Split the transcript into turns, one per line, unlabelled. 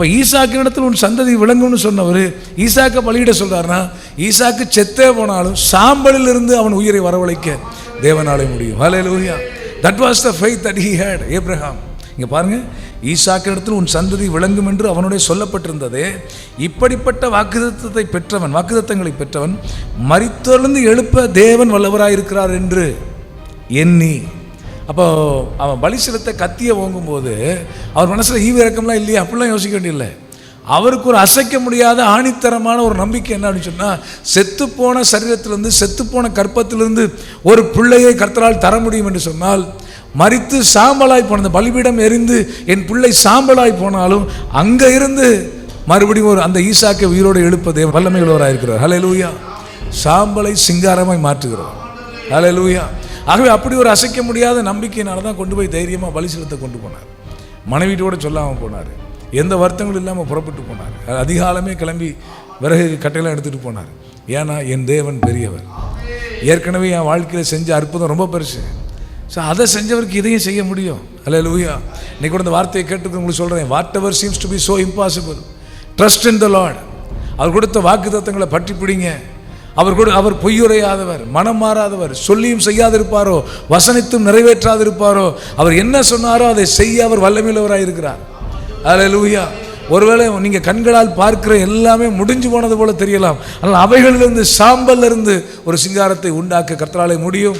அப்போ ஈசாக்கின் இடத்துல உன் சந்ததி விளங்கும்னு சொன்னவர் ஈசாக்கை பலியிட சொல்றாருன்னா ஈசாக்கு செத்தே போனாலும் சாம்பலில் இருந்து அவன் உயிரை வரவழைக்க தேவனாலே முடியும். ஹalleluya that was the faith that he had Abraham இங்கே பாருங்க ஈசாக்கின் உன் சந்ததி விளங்கும் என்று அவனுடைய சொல்லப்பட்டிருந்ததே. இப்படிப்பட்ட வாக்குதத்தத்தை பெற்றவன் வாக்குதத்தங்களை பெற்றவன் மரித்தொழுந்து எழுப்ப தேவன் வல்லவராயிருக்கிறார் என்று எண்ணி அப்போ அவன் பலி செலுத்த கத்தியை ஓங்கும்போது அவர் மனசில் ஈவு இறக்கம்லாம் இல்லையா? அப்படிலாம் யோசிக்க வேண்டியில்லை அவருக்கு ஒரு அசைக்க முடியாத ஆணித்தரமான ஒரு நம்பிக்கை என்ன அப்படின்னு சொன்னால் செத்துப்போன சரீரத்திலிருந்து செத்துப்போன கற்பத்திலிருந்து ஒரு பிள்ளையை கர்த்தரால் தர முடியும் என்று சொன்னால் மறித்து சாம்பலாய் போன பலிபீடம் எரிந்து என் பிள்ளை சாம்பலாய் போனாலும் அங்கே இருந்து மறுபடியும் ஒரு அந்த ஈசாக்கை உயிரோடு எழுப்பதே வல்லமை இருக்கிறார் ஹலே லூயா சாம்பலை சிங்காரமாய் மாற்றுகிறார் ஹலே லூயா ஆகவே அப்படி ஒரு அசைக்க முடியாத நம்பிக்கையினால தான் கொண்டு போய் தைரியமாக பலி செலுத்த கொண்டு போனார். மனைவியோட சொல்லாமல் போனார். எந்த வருத்தங்களும் இல்லாமல் புறப்பட்டு போனார். அதிகாலமே கிளம்பி விறகு கட்டையெல்லாம் எடுத்துகிட்டு போனார். ஏன்னா என் தேவன் பெரியவர். ஏற்கனவே என் வாழ்க்கையில் செஞ்ச அற்புதம் ரொம்ப பெருசு. ஸோ அதை செஞ்சவருக்கு இதையும் செய்ய முடியும். அல்ல லூயா இன்னைக்கு கூட இந்த வார்த்தையை கேட்டு உங்களுக்கு சொல்கிறேன் whatever seems to be so impossible trust in the Lord அவர் கொடுத்த வாக்குத்தத்தங்களை பற்றி பிடிங்க. அவர் கூட அவர் பொய்யுரையாதவர் மனம் மாறாதவர் சொல்லியும் செய்யாதிருப்பாரோ வசனித்தும் நிறைவேற்றாதிருப்பாரோ அவர் என்ன சொன்னாரோ அதை செய்ய அவர் வல்லமையிலவராக இருக்கிறார். லூயா ஒருவேளை நீங்கள் கண்களால் பார்க்கிற எல்லாமே முடிஞ்சு போனது போல தெரியலாம். ஆனால் அவைகளிலிருந்து சாம்பல்ல இருந்து ஒரு சிங்காரத்தை உண்டாக்க கர்த்தராலே முடியும்.